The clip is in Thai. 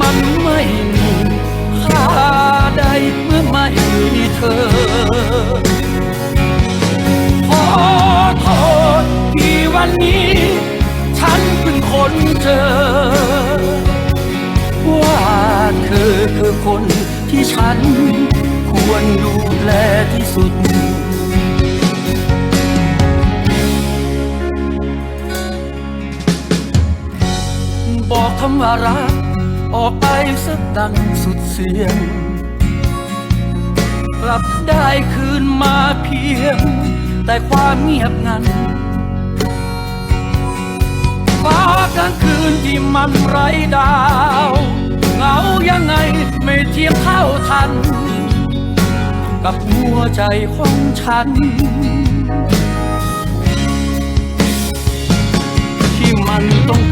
มันไม่มีค่าใดเมื่อไม่มีเธอ ขอโทษที่วันนี้ ฉันเพิ่งคนเจอ ว่าเธอคือคนที่ฉัน ควรดูแลที่สุดบอกคำว่ารัก ออกไปสักดังสุดเสียง กลับได้คืนมาเพียง แต่ความเงียบงันฟ้ากลางคืนที่มันไร้ดาวเหงายังไงไม่เทียบเท่าทัน กับหัวใจของฉัน ที่มันต้อง